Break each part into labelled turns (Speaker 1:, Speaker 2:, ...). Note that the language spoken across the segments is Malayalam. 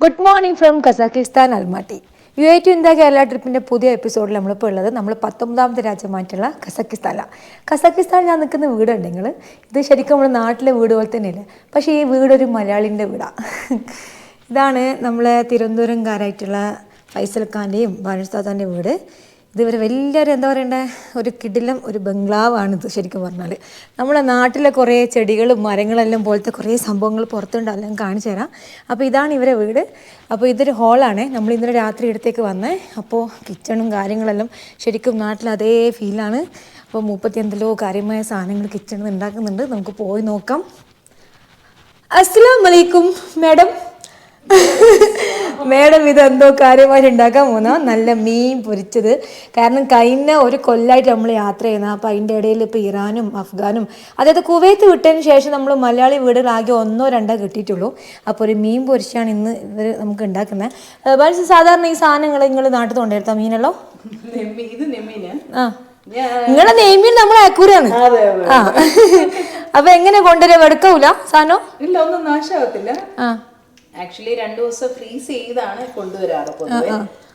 Speaker 1: Good morning from Kazakhstan Almaty U A to India Kerala ട്രിപ്പിന്റെ പുതിയ എപ്പിസോഡിൽ നമ്മളിപ്പോൾ ഉള്ളത് നമ്മൾ പത്തൊമ്പതാമത്തെ രാജ്യമായിട്ടുള്ള കസക്കിസ്ഥാനിലാണ് കസക്കിസ്ഥാനിൽ ഞാൻ നിൽക്കുന്ന വീടുണ്ട് നിങ്ങൾ ഇത് ശരിക്കും നമ്മുടെ നാട്ടിലെ വീട് പോലെ തന്നെയല്ലേ? പക്ഷേ ഈ വീടൊരു മലയാളിന്റെ വീടാണ് ഇതാണ് നമ്മളെ തിരുവനന്തപുരംകാരായിട്ടുള്ള ഫൈസൽ ഖാന്റെയും ബാനുസ്ഥാത്താന്റെ വീട്. ഇതുവരെ വലിയൊരു എന്താ പറയണ്ടേ? ഒരു കിടിലം ഒരു ബംഗ്ലാവാണിത് ശരിക്കും പറഞ്ഞാൽ നമ്മുടെ നാട്ടിലെ കുറേ ചെടികളും മരങ്ങളെല്ലാം പോലത്തെ കുറേ സംഭവങ്ങൾ പുറത്തുണ്ടാവും കാണിച്ചു തരാം. അപ്പോൾ ഇതാണ് ഇവരെ വീട്. അപ്പോൾ ഇതൊരു ഹോളാണ്. നമ്മൾ ഇന്നലെ രാത്രി ഇടത്തേക്ക് വന്നേ. അപ്പോൾ കിച്ചണും കാര്യങ്ങളെല്ലാം ശരിക്കും നാട്ടിൽ അതേ ഫീലാണ്. അപ്പോൾ മുപ്പത്തി എന്തെല്ലോ കാര്യമായ സാധനങ്ങൾ കിച്ചണിൽ ഉണ്ടാക്കുന്നുണ്ട്. നമുക്ക് പോയി നോക്കാം. അസ്സലാമലൈക്കും മാഡം. മേഡം ഇത് എന്തോ കാര്യമായിട്ട് ഉണ്ടാക്കാൻ പോകുന്ന നല്ല മീൻ പൊരിച്ചത്. കാരണം കഴിഞ്ഞ ഒരു കൊല്ലായിട്ട് നമ്മൾ യാത്ര ചെയ്യുന്നത് അപ്പോൾ അതിന്റെ ഇടയിൽ ഇപ്പോൾ ഇറാനും അഫ്ഗാനും അതായത് കുവൈത്ത് വിട്ടതിന് ശേഷം നമ്മൾ മലയാളി വീടുകളാകെ ഒന്നോ രണ്ടോ കിട്ടിയിട്ടുള്ളൂ. അപ്പോൾ ഒരു മീൻ പൊരിച്ചാണ് ഇന്ന് ഇവർ നമുക്ക് ഉണ്ടാക്കുന്നത് മനസ്സിൽ സാധാരണ ഈ സാധനങ്ങൾ നിങ്ങൾ നാട്ടിൽ കൊണ്ടുവരുത്താം? മീനല്ലോ? ആ. നിങ്ങളുടെ നെയ്മീൻ നമ്മൾ അക്കൂരാണ് ആ. അപ്പൊ എങ്ങനെ കൊണ്ടുവരാ? വെടുക്കൂല സാധനം?
Speaker 2: ഇല്ല ഒന്നും നാശാവത്തില്ല.
Speaker 1: ആ.
Speaker 2: ആക്ച്വലി രണ്ടു ദിവസം ഫ്രീസ് ചെയ്താണ് കൊണ്ടുവരാറ് പൊതുവെ.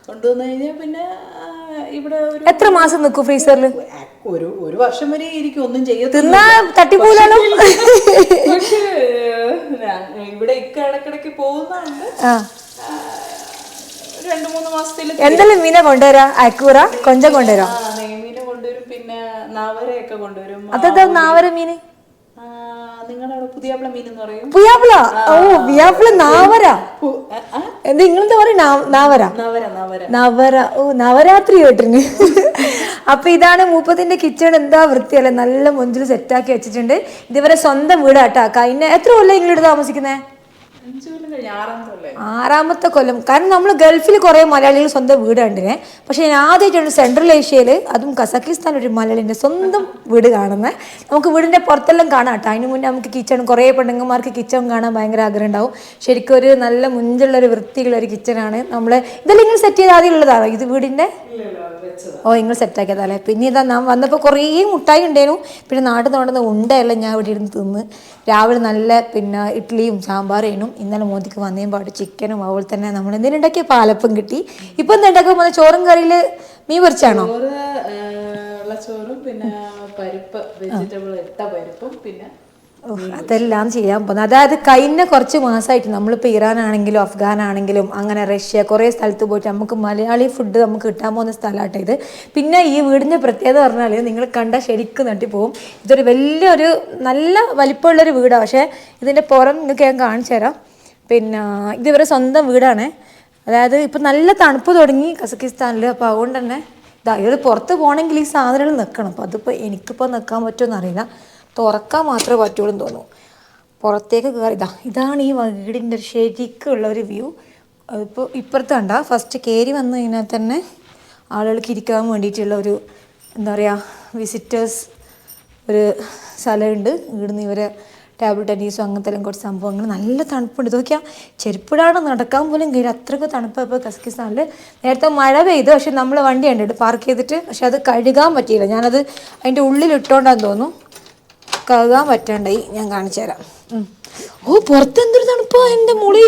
Speaker 2: കൊണ്ടുവന്നു കഴിഞ്ഞാൽ പിന്നെ ഇവിടെ ഒരു
Speaker 1: എത്ര മാസം നിൽക്കും ഫ്രീസറിൽ
Speaker 2: ഒരു ഒരു വർഷം വരെ ഇരിക്കും ഒന്നും ചെയ്യത്തില്ല പക്ഷേ ഇവിടെ ഇക്ക ഇടക്കിടക്ക് പോകുന്നുണ്ട്. രണ്ടു മൂന്ന് മാസത്തിൽ
Speaker 1: എന്തെല്ലാം മീനെ കൊണ്ടുവരാ. അക്കൂറ കൊഞ്ചം കൊണ്ടുവരാ.
Speaker 2: മീന കൊണ്ടുവരും പിന്നെ നാവരയൊക്കെ കൊണ്ടുവരും.
Speaker 1: അതെന്താ നാവര മീന്? പുയാപ്പിള? ഓ പുയാപ്പിള നാവര. നിങ്ങളെന്താ പറയാ? നാവര.
Speaker 2: നവര
Speaker 1: ഓ നവരാത്രി കേട്ടിന്. അപ്പൊ ഇതാണ് മൂപ്പത്തിന്റെ കിച്ചൺ എന്താ വൃത്തിയല്ല? നല്ല മൊഞ്ചിൽ സെറ്റാക്കി വെച്ചിട്ടുണ്ട്. ഇതിവരെ സ്വന്തം വീടാട്ടാ. കഴിഞ്ഞ എത്ര കൊല്ലം നിങ്ങളിവിടെ താമസിക്കുന്നേ? ആറാമത്തെ കൊല്ലം കാരണം നമ്മൾ ഗൾഫിൽ കുറേ മലയാളികൾ സ്വന്തം വീട് കണ്ടിനെ പക്ഷേ ഞാൻ ആദ്യമായിട്ടാണ് സെൻട്രൽ ഏഷ്യയിൽ അതും കസക്കിസ്ഥാൻ ഒരു മലയാളിന്റെ സ്വന്തം വീട് കാണുന്നത് നമുക്ക് വീടിന്റെ പുറത്തെല്ലാം കാണാം കേട്ടോ. അതിന് മുന്നേ നമുക്ക് കിച്ചൺ കുറേ പെണ്ണുങ്ങന്മാർക്ക് കിച്ചൺ കാണാൻ ഭയങ്കര ആഗ്രഹം ഉണ്ടാവും ശരിക്കും ഒരു നല്ല മുഞ്ചുള്ള ഒരു വൃത്തിയുള്ള ഒരു കിച്ചണാണ് നമ്മൾ ഇതെല്ലാം നിങ്ങൾ സെറ്റ് ചെയ്ത് ആദ്യം ഉള്ളതാണോ? ഇത് വീടിന്റെ? ഓ നിങ്ങൾ സെറ്റാക്കിയതല്ലേ പിന്നെ ഇതാ നാം വന്നപ്പോൾ കുറേ മുട്ടായി ഉണ്ടായിരുന്നു. പിന്നെ നാട്ടിൽ നിന്ന് ഉണ്ടയെല്ലാം ഞാൻ ഇവിടെ ഇരുന്ന് തിന്ന്. രാവിലെ നല്ല പിന്നെ ഇഡ്ഡലിയും സാമ്പാറേനും ഇന്നലെ മോദിക്ക് വന്നേം പാട് ചിക്കനും അതുപോലെ തന്നെ നമ്മൾ എന്തെങ്കിലും ഉണ്ടാക്കിയ പാലപ്പം കിട്ടി. ഇപ്പൊ എന്താ ഉണ്ടാക്കാൻ പോകുന്നത് ചോറും കറിയിൽ മീൻ പൊരിച്ചാണോ?
Speaker 2: ചോറും പിന്നെ പരിപ്പ് വെജിറ്റബിൾ ഇട്ട പരിപ്പും പിന്നെ
Speaker 1: അതെല്ലാം ചെയ്യാൻ പോകുന്നത്. അതായത് കഴിഞ്ഞ കുറച്ച് മാസമായിട്ട് നമ്മളിപ്പോൾ ഇറാൻ ആണെങ്കിലും അഫ്ഗാൻ ആണെങ്കിലും അങ്ങനെ റഷ്യ കുറേ സ്ഥലത്ത് പോയിട്ട് നമുക്ക് മലയാളി ഫുഡ് നമുക്ക് കിട്ടാൻ പോകുന്ന സ്ഥലമാട്ടെ ഇത്. പിന്നെ ഈ വീടിന്റെ പ്രത്യേകത പറഞ്ഞാൽ നിങ്ങൾ കണ്ട ശരിക്കും നട്ടിപ്പോവും ഇതൊരു വലിയൊരു നല്ല വലിപ്പമുള്ളൊരു വീടാണ് പക്ഷേ ഇതിന്റെ പുറം നിങ്ങൾക്ക് ഞാൻ കാണിച്ചു തരാം. പിന്നെ ഇത് സ്വന്തം വീടാണ്. അതായത് ഇപ്പം നല്ല തണുപ്പ് തുടങ്ങി കസക്കിസ്ഥാനിൽ അപ്പോൾ അതുകൊണ്ട് തന്നെ ഇതാ ഇത് പുറത്ത് പോകണമെങ്കിൽ ഈ സാധനങ്ങൾ നിൽക്കണം. അപ്പോൾ അതിപ്പോൾ എനിക്കിപ്പോൾ നിൽക്കാൻ പറ്റുമെന്ന് തുറക്കാൻ മാത്രമേ പറ്റുള്ളൂ തോന്നുന്നു. പുറത്തേക്ക് കയറി ഇതാ ഇതാണ് ഈ വീടിന്റെ ഒരു ശരിക്കുള്ള ഒരു വ്യൂ. ഇപ്പോൾ ഇപ്പുറത്ത് കണ്ട ഫസ്റ്റ് കയറി വന്നു കഴിഞ്ഞാൽ തന്നെ ആളുകൾക്ക് ഇരിക്കാൻ വേണ്ടിയിട്ടുള്ള ഒരു എന്താ പറയുക വിസിറ്റേഴ്സ് ഒരു സ്ഥലമുണ്ട്. ഇവിടുന്ന് ഇവരെ ടേബിൾ ടെന്നീസും അങ്ങനത്തെ എല്ലാം കുറച്ച് സംഭവങ്ങൾ. നല്ല തണുപ്പുണ്ട്. നോക്കിയാൽ ചെരുപ്പിടാണ് നടക്കാൻ പോലും കഴിയും അത്രയ്ക്ക് തണുപ്പ് ഇപ്പോൾ കസ്കിസ്ഥാനിൽ നേരത്തെ മഴ പെയ്തു പക്ഷെ നമ്മൾ വണ്ടി കണ്ടിട്ട് പാർക്ക് ചെയ്തിട്ട് പക്ഷെ അത് കഴുകാൻ പറ്റിയില്ല. ഞാനത് അതിന്റെ ഉള്ളിൽ ഇട്ടോണ്ടാന്ന് തോന്നുന്നു. കഴുകാൻ പറ്റണ്ടായി. ഞാൻ കാണിച്ചു തരാം. ഓ പുറത്ത് എന്തൊരു തണുപ്പാ എന്റെ മുളി.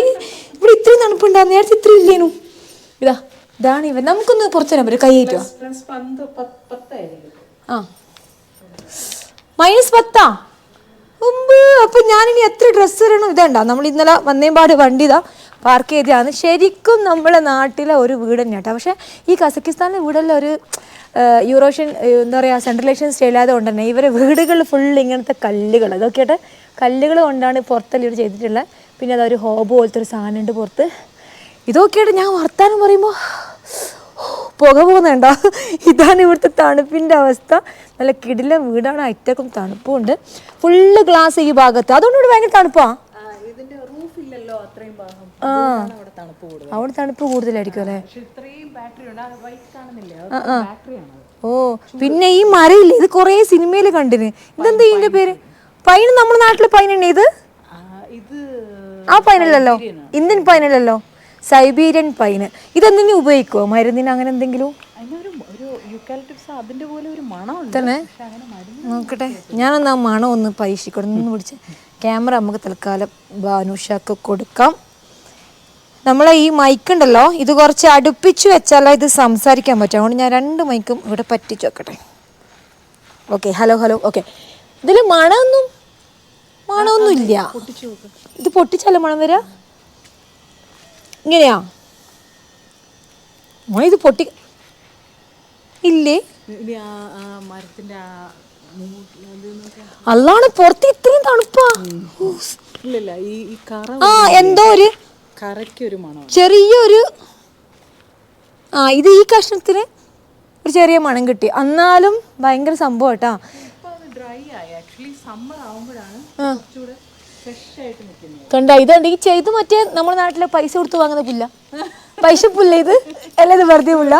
Speaker 1: ഇവിടെ ഇത്രയും തണുപ്പുണ്ടാ നേരത്തെ ഇത്രയും ഇല്ലേനു. ഇതാ ഇതാണ് ഇവൻ. നമുക്കൊന്ന് പുറത്തു തരാൻ പറ്റും കൈ കയറ്റുമോ
Speaker 2: പ്ലസ് പന്ത് പത്ത്
Speaker 1: ആ. മൈനസ് പത്താ? മുമ്പ് അപ്പൊ ഞാനിനി എത്ര ഡ്രസ്സ് ഇടണം? ഇതണ്ട നമ്മൾ ഇന്നലെ വന്നേമ്പാട് വണ്ടി ഇതാ പാർക്ക് ചെയ്തതാണ്. ശരിക്കും നമ്മുടെ നാട്ടിലെ ഒരു വീട് തന്നെ കേട്ടോ പക്ഷേ ഈ കസക്കിസ്ഥാനിലെ വീടെല്ലാം ഒരു യൂറോഷ്യൻ എന്താ പറയുക സെൻട്രൽ ഏഷ്യൻ ഇല്ലാതെ കൊണ്ട് തന്നെ ഇവരെ വീടുകൾ ഫുൾ ഇങ്ങനത്തെ കല്ലുകൾ. അതൊക്കെയായിട്ട് കല്ലുകൾ കൊണ്ടാണ് പുറത്തെല്ലാം ഇവർ ചെയ്തിട്ടുള്ളത് പിന്നെ അതൊരു ഹോബ് പോലത്തെ ഒരു സാധനം ഉണ്ട് പുറത്ത് ഇതൊക്കെയായിട്ട് ഞാൻ വർത്താനം പറയുമ്പോൾ പുക പോകുന്നുണ്ടോ? ഇതാണ് ഇവിടുത്തെ തണുപ്പിന്റെ അവസ്ഥ. നല്ല കിടിലം വീടാണ് അറ്റക്കും തണുപ്പുണ്ട് ഫുള്ള് ഗ്ലാസ് ഈ ഭാഗത്ത്. അതുകൊണ്ട് ഇവിടെ ഭയങ്കര തണുപ്പാ? ആ
Speaker 2: അവിടെ തണുപ്പ്
Speaker 1: കൂടുതലായിരിക്കും അല്ലേ? ഓ പിന്നെ ഈ മരയില്ലേ? ഇത് കുറേ സിനിമയിൽ കണ്ടിന്. ഇതെന്താ ഇതിന്റെ പേര്? പൈൻ നമ്മുടെ നാട്ടിൽ പൈനുണ്ട് ഇത്?
Speaker 2: ഇത്
Speaker 1: ആ പൈനല്ലല്ലോ. ഇന്ത്യൻ പൈനല്ലല്ലോ. സൈബീരിയൻ പൈന്. ഇതെന്തിനു ഉപയോഗിക്കുമോ മരുന്നിന് അങ്ങനെ എന്തെങ്കിലും? തന്നെ? നോക്കട്ടെ. ഞാനൊന്ന് ആ മണം ഒന്ന് പരീക്ഷിക്കണം പിടിച്ച് ക്യാമറ നമുക്ക് തൽക്കാലം ബാനുഷക്ക് കൊടുക്കാം. നമ്മളെ ഈ മൈക്ക് ഉണ്ടല്ലോ ഇത് കുറച്ച് അടുപ്പിച്ചു വെച്ചാലേ ഇത് സംസാരിക്കാൻ പറ്റും. അതുകൊണ്ട് ഞാൻ രണ്ട് മൈക്കും ഇവിടെ പറ്റിച്ചു വെക്കട്ടെ. ഓക്കെ ഹലോ ഹലോ ഓക്കെ ഇതിൽ മണമൊന്നും മണമൊന്നും ഇല്ല ഇത് പൊട്ടിച്ചാലോ മണം വരിക ഇങ്ങനെയാ? മോനെ ഇത് പൊട്ടി ഇല്ലേ. അല്ലാണ് പുറത്ത് ഇത്രയും തണുപ്പാ. ആ എന്തോ ഒരു ചെറിയൊരു ആ ഇത് ഈ കഷ്ണത്തിന് ഒരു ചെറിയ മണം കിട്ടി. എന്നാലും ഭയങ്കര സംഭവം കേട്ടാ.
Speaker 2: ഡ്രൈ ആയി. ആക്ച്വലി സമ്മർ ആവുമ്പോഴാണ്
Speaker 1: കണ്ട ഇതുണ്ട് ഈ ചെയ്ത് മറ്റേ നമ്മുടെ നാട്ടിലെ പൈസ കൊടുത്ത് വാങ്ങുന്ന പുല്ല. പൈസ പുല്ല ഇത്. അല്ല ഇത് വെറുതെ പുല്ല.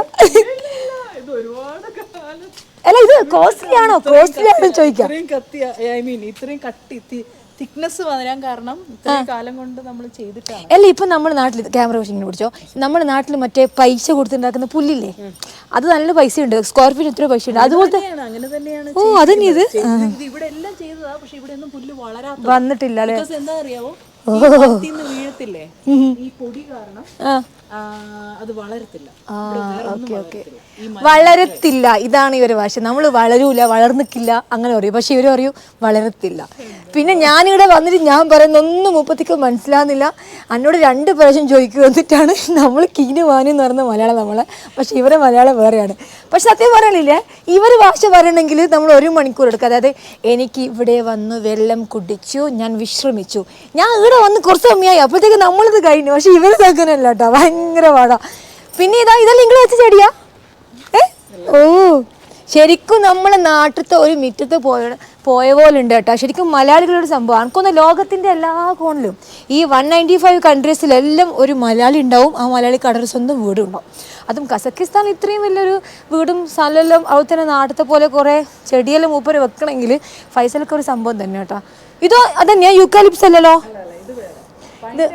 Speaker 1: അല്ല ഇത് കോസ്റ്റ്ലി ആണോ? കോസ്റ്റ്ലി ആണോ ചോദിക്കാം.
Speaker 2: ഇത്രയും കത്തി ഐ മീൻ ഇത്രയും കട്ടി തിക്നെസ് വരാൻ കാരണം ഇത്രയും കാലം കൊണ്ട് നമ്മൾ ചെയ്തിട്ടാണ്.
Speaker 1: അല്ല ഇപ്പൊ നമ്മുടെ നാട്ടിൽ ക്യാമറ ഇങ്ങനെ പിടിച്ചോ? നമ്മുടെ നാട്ടിൽ മറ്റേ പൈസ കൊടുത്തുണ്ടാക്കുന്ന പുല്ലില്ലേ? അത് നല്ല പൈസ ഉണ്ട് സ്ക്വയർ ഫീറ്റ് എത്ര പൈസ ഉണ്ട്
Speaker 2: അതുപോലെ അങ്ങനെ തന്നെയാണ്
Speaker 1: ഓ അതന്നെ ഇത്?
Speaker 2: ഇവിടെ എല്ലാം ചെയ്തതാ പക്ഷെ ഇവിടെ ഒന്നും പുല്ല് വളരാ
Speaker 1: വന്നിട്ടില്ല അല്ലേ?
Speaker 2: എന്താ അറിയാവോ? വീഴത്തില്ലേ? ഈ പൊടി കാരണം അത് വളരത്തില്ല. വളരത്തില്ല.
Speaker 1: ഇതാണ് ഇവരെ ഭാഷ. നമ്മൾ വളരൂല വളർന്നിക്കില്ല അങ്ങനെ പറയും. പക്ഷെ ഇവർ പറയൂ വളരത്തില്ല. പിന്നെ ഞാനിവിടെ വന്നിട്ട് ഞാൻ പറയുന്ന ഒന്നും മുപ്പത്തിക്ക് മനസ്സിലാകുന്നില്ല എന്നോട് രണ്ട് പ്രാവശ്യം ചോദിക്കുക എന്നിട്ടാണ് നമ്മൾ കീന് വാനി എന്ന് പറയുന്ന മലയാളം നമ്മളെ. പക്ഷെ ഇവരെ മലയാളം വേറെയാണ്. പക്ഷെ സത്യം പറയണില്ലേ. ഇവർ ഭാഷ പറയണമെങ്കിൽ നമ്മൾ ഒരു മണിക്കൂർ എടുക്കുക അതായത് എനിക്ക് ഇവിടെ വന്ന് വെള്ളം കുടിച്ചു ഞാൻ വിശ്രമിച്ചു. ഞാൻ ഇവിടെ വന്ന് കുറച്ച് സമയമായി. അപ്പോഴത്തേക്ക് നമ്മളിത് കഴിഞ്ഞു. പക്ഷെ ഇവർ അങ്ങനെയല്ല കേട്ടോ. ഭയങ്കര പാടാ പിന്നെ ഇതാ ഇതെല്ലാം നിങ്ങൾ വെച്ച ചെടിയാ? ഓ ശരിക്കും നമ്മളെ നാട്ടിലത്തെ ഒരു മിറ്റത്ത് പോയ പോയ പോലെ ഉണ്ട് കേട്ടോ. ശരിക്കും മലയാളികളുടെ സംഭവം. എനിക്കൊന്ന് ലോകത്തിന്റെ എല്ലാ കോണിലും ഈ വൺ നയന്റി ഫൈവ് കൺട്രീസിലെല്ലാം ഒരു മലയാളി ഉണ്ടാവും. ആ മലയാളി കടൽ സ്വന്തം വീടും ഉണ്ടാവും അതും കസക്കിസ്ഥാൻ ഇത്രയും വലിയൊരു വീടും സ്ഥലമെല്ലാം അവിടെ തന്നെ നാട്ടിലത്തെ പോലെ കുറേ ചെടിയെല്ലാം മൂപ്പര് വെക്കണമെങ്കിൽ ഫൈസലൊക്കെ ഒരു സംഭവം തന്നെ കേട്ടോ. ഇതോ അതന്നെയാ യൂക്കാലിപ്സ് അല്ലല്ലോ? ഇത്.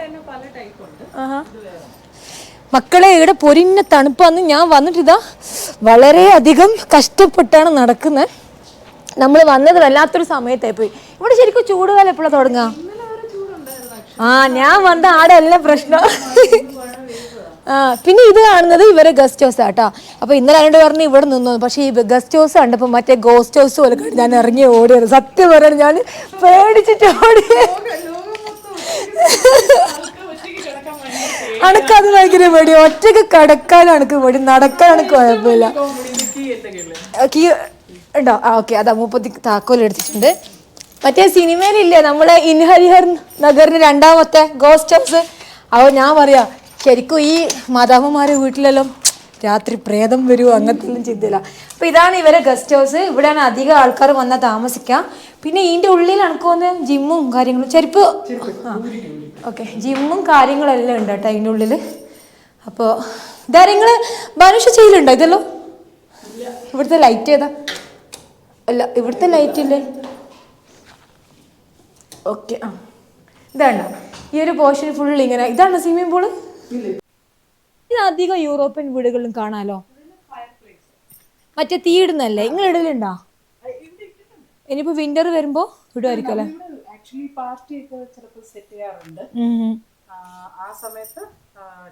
Speaker 1: മക്കളെ ഇവിടെ പൊരിഞ്ഞ തണുപ്പ് തണുപ്പാന്ന് ഞാൻ വന്നിട്ടിതാ. വളരെയധികം കഷ്ടപ്പെട്ടാണ് നടക്കുന്നത് നമ്മൾ വന്നത് വല്ലാത്തൊരു സമയത്തായി പോയി. ഇവിടെ ശരിക്കും ചൂടുകാലം എപ്പോഴാണ് തുടങ്ങുക ആ ഞാൻ വന്ന ആടെ എല്ലാം പ്രശ്നം. ആ പിന്നെ ഇത് കാണുന്നത് ഇവരെ ഗസ്റ്റ് ഹൗസ് ആട്ടോ അപ്പൊ ഇന്നലെ ആരോട് പറഞ്ഞ് ഇവിടെ നിന്നു. പക്ഷെ ഈ ഗസ്റ്റ് ഹൗസ് കണ്ടപ്പോ മറ്റേ ഗോസ്റ്റ് ഹൗസ് പോലെ കണ്ടു. ഞാൻ ഇറങ്ങി ഓടിയത്. സത്യം പറയാൻ ഞാൻ പേടിച്ചിട്ട് ഓടിയത് അണക്കത് ഭയങ്കര പേടി. ഒറ്റയ്ക്ക് കിടക്കാൻ അനക്ക് പേടി. നടക്കാൻ അനക്ക് കുഴപ്പമില്ല. കീ ഉണ്ടോ? ആ ഓക്കെ. അതാ മൂപ്പത്തി താക്കോൽ എടുത്തിട്ടുണ്ട്. മറ്റേ സിനിമയിലില്ലേ നമ്മളെ ഇൻഹരിഹർ നഗറിന് രണ്ടാമത്തെ ഗോസ്റ്റ് ഹൗസ് അപ്പോൾ ഞാൻ പറയാ ശരിക്കും ഈ മാതാമ്മമാരെ വീട്ടിലെല്ലാം രാത്രി പ്രേതം വരുമോ അങ്ങനത്തെ ഒന്നും ചിന്തയില്ല അപ്പൊ ഇതാണ് ഇവരെ ഗസ്റ്റ് ഹൗസ് ഇവിടെയാണ് അധികം ആൾക്കാർ വന്നാൽ താമസിക്കാം. പിന്നെ ഇതിന്റെ ഉള്ളിൽ എനിക്ക് തോന്നുന്നു ജിമ്മും കാര്യങ്ങളും. ചെരുപ്പ്. ഓക്കെ ജിമ്മും കാര്യങ്ങളും എല്ലാം ഉണ്ട് കേട്ടോ അതിന്റെ ഉള്ളിൽ അപ്പോൾ ഇതാ മനുഷ്യ ചെയ്യലുണ്ടോ ഇതല്ലോ? ഇവിടുത്തെ ലൈറ്റ് ഏതാ? അല്ല ഇവിടുത്തെ ലൈറ്റ് ഇല്ലേ? ഓക്കെ ആ. ഇതാണ്ട ഈ ഒരു പോർഷൻ ഫുൾ ഇങ്ങനെ. ഇതാണ് സ്വിമ്മിംഗ് പൂൾ ഇത് അധികം യൂറോപ്യൻ വീടുകളിലും കാണാലോ? മറ്റേ തീയിടുന്നല്ലേ നിങ്ങൾ ഇടലുണ്ടോ ഇനിയിപ്പോ വിന്റർ വരുമ്പോ ഇടുമായിരിക്കും അല്ലേ
Speaker 2: ആക്ച്വലി പാർട്ടി ഒക്കെ ചിലപ്പോൾ സെറ്റ് ചെയ്യാറുണ്ട്. ആ, സമയത്ത്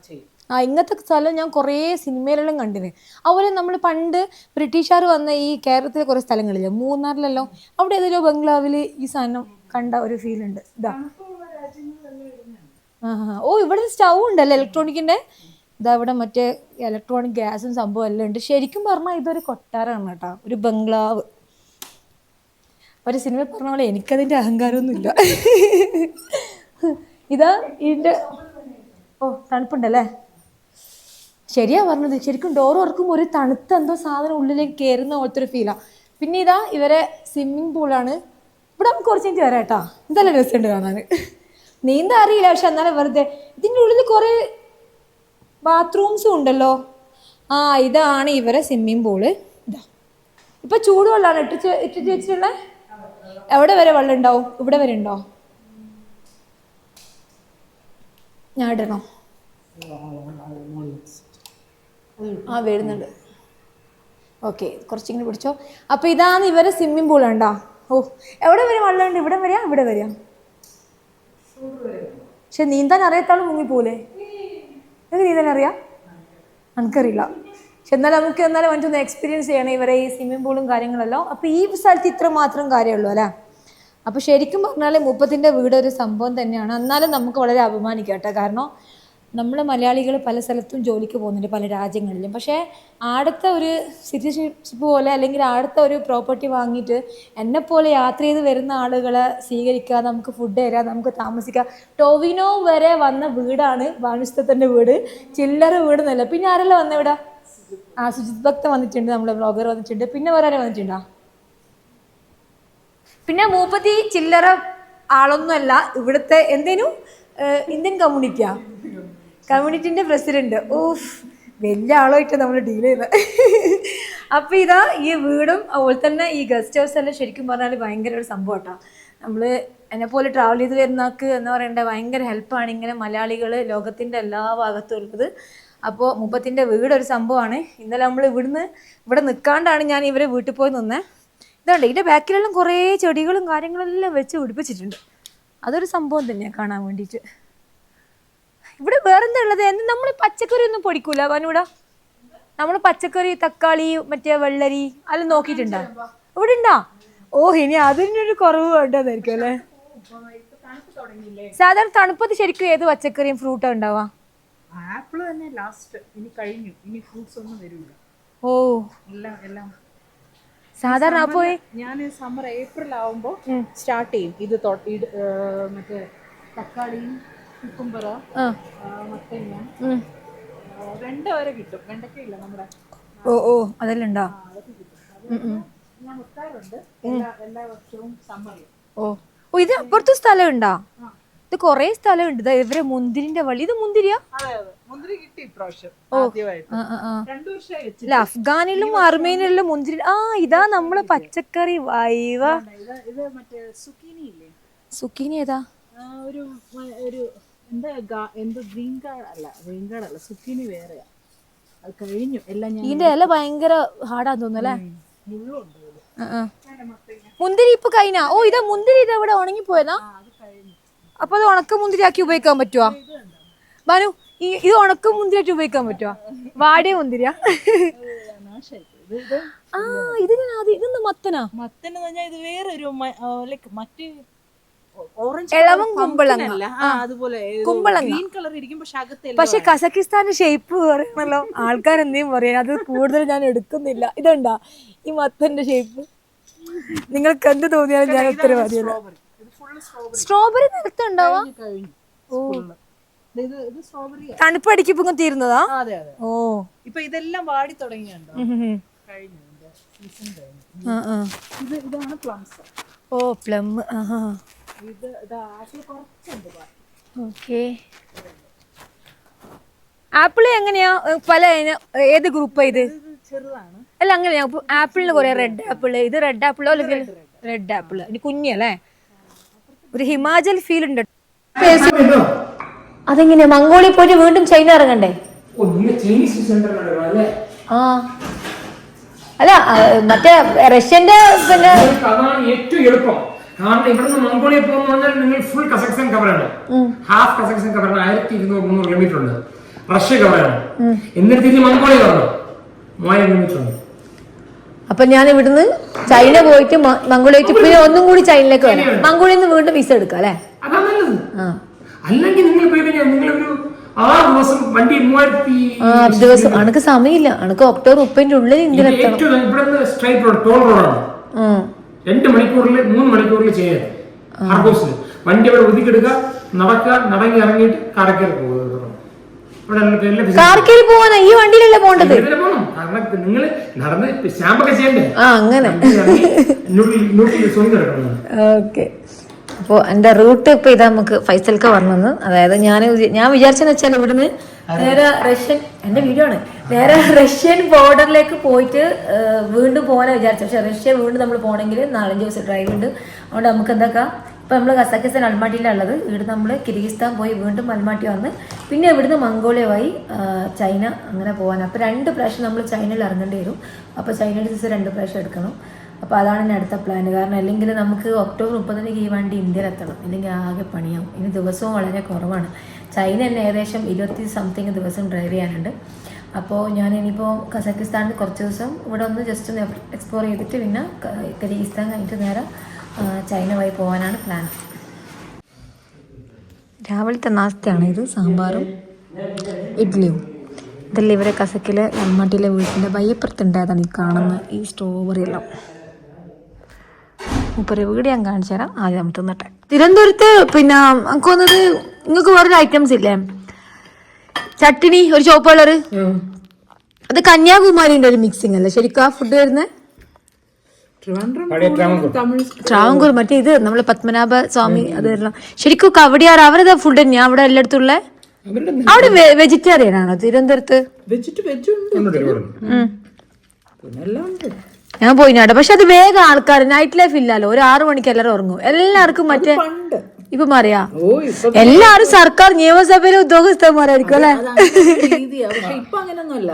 Speaker 2: ചെയ്യും.
Speaker 1: ആ ഇങ്ങനത്തെ സ്ഥലം ഞാൻ കുറേ സിനിമയിലെല്ലാം കണ്ടിന്. അതുപോലെ നമ്മൾ പണ്ട് ബ്രിട്ടീഷുകാർ വന്ന ഈ കേരളത്തിലെ കുറേ സ്ഥലങ്ങളില്ലേ? മൂന്നാറിലല്ലോ. അവിടെ ഏതെങ്കിലും ബംഗ്ലാവിൽ ഈ സാധനം കണ്ട ഒരു ഫീൽ ഉണ്ട്. ഇതാ. ഓ ഇവിടെ സ്റ്റൗ ഉണ്ടല്ലേ? ഇലക്ട്രോണിക്കിന്റെ ഇതാ ഇവിടെ മറ്റേ ഇലക്ട്രോണിക് ഗ്യാസും സംഭവം എല്ലാം ഉണ്ട്. ശരിക്കും പറഞ്ഞാൽ ഇതൊരു കൊട്ടാരമാണ് കേട്ടോ. ഒരു ബംഗ്ലാവ്. ഒരു സിനിമ പറഞ്ഞ പോലെ എനിക്കതിന്റെ അഹങ്കാരമൊന്നുമില്ല. ഇതാ ഇതിന്റെ ഓ തണുപ്പുണ്ടല്ലേ? ശരിയാ പറഞ്ഞത്. ശരിക്കും ഡോർ ഉറക്കുമ്പോൾ ഒരു തണുത്ത എന്തോ സാധനം ഉള്ളിലേക്ക് കയറുന്ന പോലത്തെ ഒരു ഫീലാണ് പിന്നെ ഇതാ ഇവരെ സ്വിമ്മിങ് പൂളാണ് ഇവിടെ നമുക്ക് കുറച്ച് കഴിഞ്ഞ് വരാം കേട്ടോ. എന്തായാലും രസമുണ്ട് കാണാൻ. നീന്താ അറിയില്ല പക്ഷെ എന്നാലും വെറുതെ. ഇതിന്റെ ഉള്ളിൽ കുറേ ബാത്റൂംസും ഉണ്ടല്ലോ. ആ ഇതാണ് ഇവരെ സ്വിമ്മിംഗ് പൂൾ ഇതാ. ഇപ്പൊ ചൂടുവെള്ളമാണ് ഇട്ടിച്ച് ഇട്ടിച്ച് വെച്ചിട്ടുള്ളത് എവിടെ വരെ വെള്ളം ഉണ്ടാവും? ഇവിടെ വരെ ഉണ്ടോ? ഞാൻ ഇടണോ? ആ വരുന്നുണ്ട്. ഓക്കെ കുറച്ചിങ്ങനെ പിടിച്ചോ. അപ്പൊ ഇതാണ് ഇവരെ സ്വിമ്മിംഗ് പൂൾ ഉണ്ടോ? ഓ എവിടെ വരെ വെള്ളമുണ്ട്? ഇവിടെ വരെയാ? ഇവിടെ വരെയാ? പക്ഷെ നീന്താൻ അറിയത്താളും മുങ്ങിപ്പോലെ നിങ്ങൾക്ക് നീന്താൻ അറിയാം? എനിക്കറിയില്ല പക്ഷെ എന്നാലും നമുക്ക് എന്നാലും മറ്റൊന്ന് എക്സ്പീരിയൻസ് ചെയ്യണം ഇവരെ ഈ സ്വിമ്മിംഗ് പൂളും കാര്യങ്ങളെല്ലാം. അപ്പോൾ ഈ സ്ഥലത്ത് ഇത്ര മാത്രം കാര്യമുള്ളൂ അല്ലേ? അപ്പോൾ ശരിക്കും പറഞ്ഞാൽ മുപ്പത്തിന്റെ വീട് ഒരു സംഭവം തന്നെയാണ്. എന്നാലും നമുക്ക് വളരെ അഭിമാനിക്കാം കേട്ടോ. കാരണം നമ്മൾ മലയാളികൾ പല സ്ഥലത്തും ജോലിക്ക് പോകുന്നുണ്ട് പല രാജ്യങ്ങളിലും. പക്ഷേ അടുത്ത ഒരു സിറ്റിസൺഷിപ്പ് പോലെ അല്ലെങ്കിൽ അടുത്ത ഒരു പ്രോപ്പർട്ടി വാങ്ങിയിട്ട് എന്നെപ്പോലെ യാത്ര ചെയ്ത് വരുന്ന ആളുകളെ സ്വീകരിക്കുക നമുക്ക് ഫുഡ് തരാം നമുക്ക് താമസിക്കാം. ടോവിനോ വരെ വന്ന വീടാണ് ബാനുസ്തത്തിന്റെ വീട്. ചില്ലറ വീട് എന്നല്ല പിന്നെ ആരെല്ലാം വന്ന ഇവിടെ? ആ സുജിത് ഭക്ത വന്നിട്ടുണ്ട് നമ്മുടെ ബ്ലോഗർ വന്നിട്ടുണ്ട്. പിന്നെ വേറെ ആരും വന്നിട്ടുണ്ടോ? പിന്നെ മൂപ്പത്തി ചില്ലറ ആളൊന്നുമല്ല. ഇവിടുത്തെ എന്തേനു? ഇന്ത്യൻ കമ്മ്യൂണിറ്റിയാ? കമ്മ്യൂണിറ്റിന്റെ പ്രസിഡന്റ്. ഓഫ് വലിയ ആളായിട്ട് നമ്മൾ ഡീൽ ചെയ്തത് അപ്പൊ ഇതാ ഈ വീടും അതുപോലെ തന്നെ ഈ ഗസ്റ്റ് ഹൗസ് എല്ലാം ശരിക്കും പറഞ്ഞാൽ ഭയങ്കര ഒരു സംഭവം കേട്ടോ. നമ്മൾ പോലെ ട്രാവൽ ചെയ്ത് വരുന്നവർക്ക് എന്ന് പറയേണ്ട ഭയങ്കര ഹെൽപ്പാണ് ഇങ്ങനെ മലയാളികൾ ലോകത്തിന്റെ എല്ലാ ഭാഗത്തും ഉള്ളത്. അപ്പോൾ മുപ്പത്തിന്റെ വീടൊരു സംഭവമാണ്. ഇന്നലെ നമ്മൾ ഇവിടുന്ന് ഇവിടെ നിൽക്കാണ്ടാണ് ഞാൻ ഇവരെ വീട്ടിൽ പോയി നിന്നേ. ഇതുണ്ട് ഇതിന്റെ ബാക്കിലെല്ലാം കുറേ ചെടികളും കാര്യങ്ങളെല്ലാം വെച്ച് പിടിപ്പിച്ചിട്ടുണ്ട്. അതൊരു സംഭവം തന്നെയാണ് കാണാൻ വേണ്ടിയിട്ട്. ഇവിടെ വേറെന്താ ഉള്ളത്? എന്ത് നമ്മൾ പച്ചക്കറി ഒന്നും പൊടിക്കൂല വനൂട? നമ്മൾ പച്ചക്കറി തക്കാളി മറ്റേ വെള്ളരി അതെല്ലാം നോക്കിയിട്ടുണ്ടോ? ഇവിടെ ഉണ്ടോ ഓ ഇനി അതിനൊരു കുറവ് വേണ്ടതായിരിക്കും അല്ലേ? സാധാരണ തണുപ്പത്ത് ശരിക്കും ഏത് പച്ചക്കറിയും ഫ്രൂട്ടാ ഉണ്ടാവാ?
Speaker 2: ആപ്പിൾ തന്നെ ലാസ്റ്റ് ഇനി കഴിഞ്ഞു. ഇനി ഫ്രൂട്ട്സ് ഒന്നും വരില്ല
Speaker 1: ഓ
Speaker 2: എല്ലാം എല്ലാം.
Speaker 1: സാധാരണ അപ്പോ ഈ-
Speaker 2: ഞാൻ സമ്മർ ഏപ്രിൽ ആവുമ്പോൾ സ്റ്റാർട്ട് ചെയ്യും. ഇത് മറ്റേ തക്കാളിയും കുക്കുംബറ? മത്തങ്ങ. വെണ്ട വരെ കിട്ടും. വെണ്ടക്ക ഇല്ല നമ്മുടെ.
Speaker 1: ഓ ഓ അതെല്ലാം ഉണ്ടോ
Speaker 2: ഞാൻ വെക്കാറുണ്ട്. എല്ലാ വർഷവും സമ്മറിൽ.
Speaker 1: ഓ ഓ ഇത് അപ്പുറത്ത് സ്ഥലം ഉണ്ടോ ഇത് കൊറേ സ്ഥലം ഉണ്ട് ഇവരെ മുന്തിരിന്റെ വള്ളി. ഇത് മുന്തിരിയാ?
Speaker 2: മുന്തിരി കിട്ടി ഇപ്രാവശ്യം ആദ്യമായിട്ട്.
Speaker 1: അഫ്ഗാനിലും അർമേനിയയിലും മുന്തിരി ആ ഇതാ നമ്മൾ പച്ചക്കറി വൈവ.
Speaker 2: ഇത് ഇത് മറ്റേ സുക്കീനി ഇല്ലേ?
Speaker 1: സുക്കീനി ഏതാ?
Speaker 2: ഒരു ഒരു ഗാ- എന്ത് ഗ്രീൻ കാർഡ് അല്ല ഗ്രീൻ കാർഡ് അല്ല സുക്കിനി വേറെയാ. അത് കഴിഞ്ഞു എല്ലാം ഞാൻ
Speaker 1: ഇതിന്റെ ഇല ഭയങ്കര ഹാർഡാന്ന് തോന്നുന്നു അല്ലേ?
Speaker 2: മുള്ളുണ്ട്
Speaker 1: ഇതിൽ. മുന്തിരി ഇപ്പൊ കഴിഞ്ഞ? ഓ ഇതാ മുന്തിരി ഇത് ഇവിടെ ഉണങ്ങി പോയതാ?
Speaker 2: ആ, അത് കഴിഞ്ഞു.
Speaker 1: അപ്പൊ അത് ഉണക്ക മുന്തിരി ആക്കി ഉപയോഗിക്കാൻ പറ്റുവാ? ബാനു ഈ ഇത് ഉണക്ക മുന്തിരിയാക്കി ഉപയോഗിക്കാൻ പറ്റുവാ? വാടിയ മുന്തിരിയാ?
Speaker 2: നാശായി ഇത് ഇത്
Speaker 1: ആ ഇത് ഞാൻ ആദ്യം ഇതെന്താ മത്തനാ?
Speaker 2: മത്തനെന്ന് പറഞ്ഞാൽ ഇത് വേറൊരു ലൈക്ക് മറ്റ്
Speaker 1: കുമ്പളങ്ങ.
Speaker 2: അതുപോലെ
Speaker 1: കുമ്പളങ്ങ.
Speaker 2: ഗ്രീൻ കളർ ഇരിക്കും പക്ഷെ അകത്ത്
Speaker 1: പക്ഷെ കസക്കിസ്ഥാന്റെ ഷേപ്പ് പറയണല്ലോ ആൾക്കാർ എന്തെയും പറയാൻ അത് കൂടുതൽ ഞാൻ എടുക്കുന്നില്ല. ഇതുണ്ടാ? ഈ മത്തന്റെ ഷേപ്പ് നിങ്ങൾക്ക് എന്ത് തോന്നിയാലും ഞാൻ ഉത്തരവാദിയല്ല
Speaker 2: സ്ട്രോബെറി നിർത്തുണ്ടാവാ
Speaker 1: തണുപ്പ് അടിക്കുമ്പോ തീരുന്നതാ? ഓ.
Speaker 2: ഇപ്പൊ ഇതെല്ലാം വാടി തുടങ്ങിയുണ്ടോ. ഇത്. ഇതാണ് പ്ലംസ്
Speaker 1: ഓ പ്ലം ആഹാ.
Speaker 2: ഇത് ഇത് ആപ്പിൾ കുറച്ചുണ്ട്.
Speaker 1: ഓക്കെ. ആപ്പിൾ എങ്ങനെയാ? പല ഏത് ഗ്രൂപ്പാ ഇത്?
Speaker 2: ചെറുതാണ്.
Speaker 1: അല്ല അങ്ങനെയാ. ആപ്പിളിന് കുറെ റെഡ് ആപ്പിൾ. ഇത് റെഡ് ആപ്പിളോ അല്ലെങ്കിൽ റെഡ് ആപ്പിൾ? ഇനി കുഞ്ഞല്ലേ ഒരു ഹിമാചൽ ഫീൽ ഉണ്ട്. അതെങ്ങനെയാ? മംഗോളിയ പോയിട്ട് വീണ്ടും ചൈന ഇറങ്ങണ്ടേ? ആ. അല്ല മറ്റേ റഷ്യന്റെ പിന്നെ
Speaker 3: ഏറ്റവും എളുപ്പം. കാരണം ഇവിടുന്ന് മംഗോളിയ പോകുന്ന പറഞ്ഞാൽ നിങ്ങൾ ഫുൾ കസക്സൻ കവറാണ് ഹാഫ് കസക്സൻ കവറാണ് ആയിരത്തി ഇരുന്നൂറ് മുന്നൂറ് കിലോമീറ്റർ ഉണ്ട്. റഷ്യ കവറാണ് എന്നിട്ട് തിരിച്ച് മംഗോളിയ കവറണം മൂവായിരം കിലോമീറ്റർ ഉണ്ട്.
Speaker 1: അപ്പൊ ഞാൻ ഇവിടുന്ന് ചൈന പോയിട്ട് മ- മംഗോളിയ പോയിട്ട് പിന്നെ ഒന്നും കൂടി ചൈനയിലേക്ക് വരാം. മംഗോളിയിൽ നിന്ന് വീണ്ടും വിസ എടുക്കാം അല്ലെ?
Speaker 3: അല്ലെങ്കിൽ നിങ്ങൾ നിങ്ങളൊരു ആറ് ദിവസം വണ്ടി മൂവായിരത്തി
Speaker 1: ആ ദിവസം. അനക്ക് സമയമില്ല. അനക്ക് ഒക്ടോബർ മുപ്പതിന്റെ ഉള്ളിൽ
Speaker 3: ഏറ്റവും ഇവിടെ സ്ട്രൈറ്റ് റോഡ് ടോൾ റോഡാണ്. രണ്ട് മണിക്കൂറിൽ മൂന്ന് മണിക്കൂറിൽ ചെയ്യാൻ ഹർബോസിൽ വണ്ടി അവിടെ ഒതുക്കിയെടുക്കുക നടക്കുക നടങ്ങി ഇറങ്ങിയിട്ട് കടക്കൽ പോകുക
Speaker 1: കാർക്കേരി പോവാനാ? ഈ വണ്ടിയിലല്ലേ പോണ്ടത്
Speaker 3: നിങ്ങൾ നടന്ന് സ്റ്റാമ്പൊക്കെ ചെയ്യണ്ടേ?
Speaker 1: ആ അങ്ങനെ. ഓക്കെ. അപ്പോൾ എന്റെ റൂട്ട് ഇപ്പോൾ ഇതാ നമുക്ക് ഫൈസൽക്ക് പറഞ്ഞത് അതായത് ഞാൻ ഞാൻ വിചാരിച്ചെന്ന് വെച്ചാൽ ഇവിടുന്ന് നേരെ റഷ്യൻ എന്റെ വീഡിയോ ആണ്. നേരെ റഷ്യൻ ബോർഡറിലേക്ക് പോയിട്ട് വീണ്ടും പോകാനാണ് വിചാരിച്ചു പക്ഷെ റഷ്യ വീണ്ടും നമ്മൾ പോകണമെങ്കിൽ നാലഞ്ച് ദിവസം ഡ്രൈവ് ഉണ്ട്. അതുകൊണ്ട് നമുക്ക് എന്താക്കാം? ഇപ്പം നമ്മൾ കസാക്കിസ്ഥാൻ അൽമാട്ടിയിലുള്ളത് ഇവിടെ നമ്മൾ കിർഗിസ്ഥാൻ പോയി വീണ്ടും അൽമാട്ടി വന്ന് പിന്നെ ഇവിടുന്ന് മംഗോളിയ വഴി ചൈന അങ്ങനെ പോകാൻ അപ്പോൾ രണ്ട് പ്രാവശ്യം നമ്മൾ ചൈനയിൽ ഇറങ്ങേണ്ടി വരും. അപ്പോൾ ചൈനയുടെ ദിവസം രണ്ട് പ്രാവശ്യം എടുക്കണം. അപ്പോൾ അതാണ് ഇനി അടുത്ത പ്ലാൻ കാരണം അല്ലെങ്കിൽ നമുക്ക് ഒക്ടോബർ മുപ്പതിനേക്ക് ഈ വണ്ടി ഇന്ത്യയിൽ എത്തണം ഇല്ലെങ്കിൽ ആകെ പണിയാവും. ഇനി ദിവസവും വളരെ കുറവാണ്. ചൈന തന്നെ ഏകദേശം ഇരുപത്തി സംതിങ് ദിവസം ഡ്രൈവ് ചെയ്യാനുണ്ട്. അപ്പോൾ ഞാൻ ഇനിയിപ്പോൾ കസാക്കിസ്ഥാനിൽ കുറച്ച് ദിവസം ഇവിടെ ഒന്ന് ജസ്റ്റ് ഒന്ന് എക്സ്പ്ലോർ ചെയ്തിട്ട് പിന്നെ ക- കജകിസ്ഥാൻ കഴിഞ്ഞിട്ട് നേരെ ചൈന വഴി പോകാനാണ് പ്ലാൻ രാവിലത്തെ നാസ്തയാണ് ഇത് സാമ്പാറും ഇഡ്ഡലിയും ഇതല്ല ഇവരെ കസക്കിലെ അമ്മട്ടിലെ വീട്ടിന്റെ വയ്യപ്പുറത്തുണ്ടായതാണ് ഈ കാണുന്ന ഈ സ്ട്രോബെറി എല്ലാം. മുപ്പര് വീട് ഞാൻ കാണിച്ചു തരാം ആദ്യം തിന്നട്ടെ. തിരുവനന്തപുരത്ത് പിന്നെ നമുക്ക് വന്നത് നിങ്ങൾക്ക് വേറൊരു ഐറ്റംസ് ഇല്ലേ? ചട്ടിണി ഒരു ചോപ്പ് കളറ്. അത് കന്യാകുമാരിന്റെ ഒരു മിക്സിംഗ് അല്ല? ശരിക്കും ആ ഫുഡ് വരുന്നത്
Speaker 3: ട്രാവൻകൂർ.
Speaker 1: മറ്റേ ഇത് നമ്മൾ പത്മനാഭ സ്വാമി അതെല്ലാം. ശരിക്കും കവടിയാർ അവരത് ഫുഡ് തന്നെയാ അവിടെ എല്ലായിടത്തും ഉള്ള? അവിടെ വെജിറ്റേറിയൻ ആണോ? തിരുവനന്തപുരത്ത്? ഞാൻ പോയിനാട്ടെ പക്ഷെ അത് വേഗം ആൾക്കാർ നൈറ്റ് ലൈഫ് ഇല്ലല്ലോ ഒരു ആറു മണിക്ക് എല്ലാവരും ഉറങ്ങും. എല്ലാവർക്കും മറ്റേ ഇപ്പൊ മാറിയാ?
Speaker 2: ഓ ഇപ്പൊ
Speaker 1: എല്ലാരും സർക്കാർ നിയമസഭയിലെ ഉദ്യോഗസ്ഥന്മാരായിരിക്കും അല്ലെ?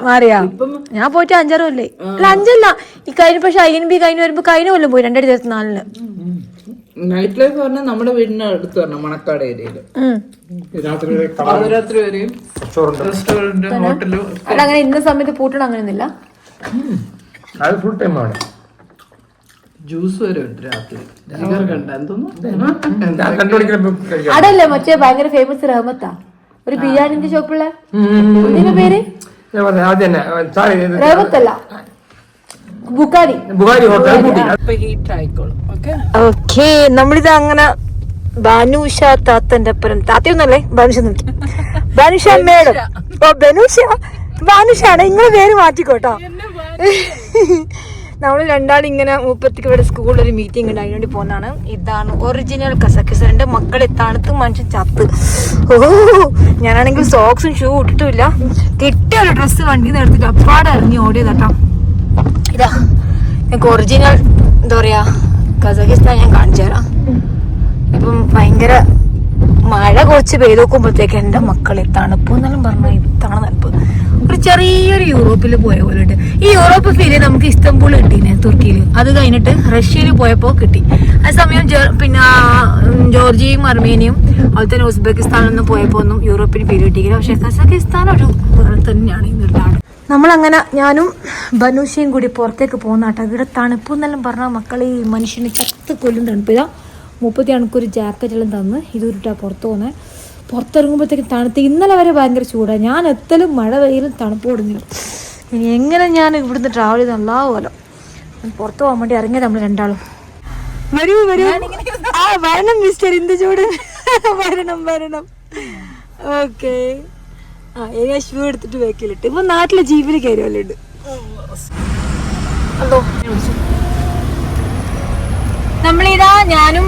Speaker 1: മാറിയാ? ഞാൻ പോയിട്ട് അഞ്ചാറ് കൊല്ലേ? അല്ല അഞ്ചല്ല. ഈ കഴിഞ്ഞ പക്ഷെ ഐ എൻ ബി കഴിഞ്ഞ് വരുമ്പോ കഴിഞ്ഞ കൊല്ലം പോയി രണ്ടായിരത്തി ഇരുപത്തി നാലിന്
Speaker 2: നൈറ്റ് ലൈഫ് പറഞ്ഞാൽ നമ്മുടെ വീടിന്റെ അടുത്ത് തന്നെ മണക്കാട് ഏരിയയിൽ.
Speaker 3: രാത്രി
Speaker 2: വരെയും റെസ്റ്റോറന്റ് ഹോട്ടൽ
Speaker 1: അല്ല അങ്ങനെ ഇന്ന സമയത്ത് പൂട്ടണം അങ്ങനെയൊന്നുമില്ല?
Speaker 3: അത് ഫുൾ ടൈം അവിടെ
Speaker 2: ജ്യൂസ് വരെ ഉണ്ട് രാത്രി. ജിഗർ കണ്ട. എന്തോന്നു?
Speaker 1: അടല്ലേ മറ്റേ ഭയങ്കര ഫേമസ് റഹ്മത്താ? ഒരു ബിരിയാണിന്റെ ഷോപ്പുള്ള ഇതിന്റെ പേര്? റഹ്മത്തല്ല. ബുക്കാരി
Speaker 2: ഓക്കെ
Speaker 1: നമ്മളിത് അങ്ങനെ ബാനുഷ താത്തന്റെ അപ്പുറം. താത്തയൊന്നല്ലേ? ബാനുഷ നോക്കി. ബാനുഷ മേഡം ഓ ബനുഷ. ബാനുഷാണ് നിങ്ങളെ പേര് മാറ്റിക്കോട്ടോ നമ്മൾ രണ്ടാളിങ്ങനെ മുപ്പത്തിക്ക് ഇവിടെ സ്കൂളിൽ ഒരു മീറ്റിംഗ് ഉണ്ട് അതിനുവേണ്ടി പോകുന്നതാണ് ഇതാണ് ഒറിജിനൽ കസക്കിസറിന്റെ മക്കളെ തണുത്ത് മനുഷ്യൻ ചത്ത്. ഓ ഞാനാണെങ്കിൽ സോക്സും ഷൂ ഇട്ടിട്ടില്ല കിട്ടിയ ഒരു ഡ്രസ്സ് വണ്ടി നിന്ന് എടുത്തിട്ട് അപ്പാടെ ഇറങ്ങി ഓടിയതാട്ടോ ഇതാ ഞങ്ങൾക്ക് ഒറിജിനൽ എന്താ പറയാ കസക്കിസ്ഥാൻ ഞാൻ കാണിച്ചു തരാം. ഇപ്പം ഭയങ്കര മഴ കുറച്ച് പെയ്ത് നോക്കുമ്പോഴത്തേക്ക് എന്റെ മക്കളെ തണുപ്പ് എന്നെല്ലാം പറഞ്ഞാൽ ഇതാണ് തണുപ്പ്. ഒരു ചെറിയൊരു യൂറോപ്പിൽ പോയ പോലെ ഉണ്ട്. ഈ യൂറോപ്പ് ഫീൽ നമുക്ക് ഇസ്തംബൂൾ കിട്ടീനെ തുർക്കിയിൽ അത് കഴിഞ്ഞിട്ട് റഷ്യയിൽ പോയപ്പോൾ കിട്ടി. ആ സമയം പിന്നെ ജോർജിയയും അർമേനിയും അതുപോലെ തന്നെ ഉസ്ബെക്കിസ്ഥാനൊന്നും പോയപ്പോൾ ഒന്നും യൂറോപ്പിന് ഫീൽ കിട്ടിയില്ല. പക്ഷെ കസക്കിസ്ഥാൻ ഒരു തന്നെയാണ് ഈ നമ്മളങ്ങനെ ഞാനും ബനൂഷയും കൂടി പുറത്തേക്ക് പോകുന്ന കേട്ടോ. ഇവിടെ തണുപ്പ് എന്നെല്ലാം പറഞ്ഞാൽ മക്കളെ ഈ മനുഷ്യന് ചത്ത് കൊല്ലും തണുപ്പ്. ഇതാ. മുപ്പത്തി അണക്കൊരു ജാക്കറ്റെല്ലാം തന്ന് ഇതൊരുട്ടാ പുറത്ത് പോകുന്നത് പുറത്തിറങ്ങുമ്പോഴത്തേക്കും തണുത്ത്. ഇന്നലെ വരെ ഭയങ്കര ചൂടാണ് ഞാൻ എത്തലും മഴ പെയ്യലും തണുപ്പ് തുടങ്ങി ഇനി എങ്ങനെ ഞാൻ ഇവിടുന്ന് ട്രാവൽ ചെയ്ത് നല്ലാവുമല്ലോ പുറത്ത് പോകാൻ വേണ്ടി ഇറങ്ങിയത് നമ്മൾ രണ്ടാളും. വരൂ വരൂ. ആ വരണം മിസ്റ്റർ ഇന്ത് ചൂട് വരണം വരണം. ഓക്കെ. ആ ഞാൻ ഷൂ എടുത്തിട്ട് വെക്കലിട്ട് ഇപ്പൊ നാട്ടിലെ ജീപ്പിൽ കയറിയല്ലേ ഉണ്ട് ഹലോ നമ്മളിതാ ഞാനും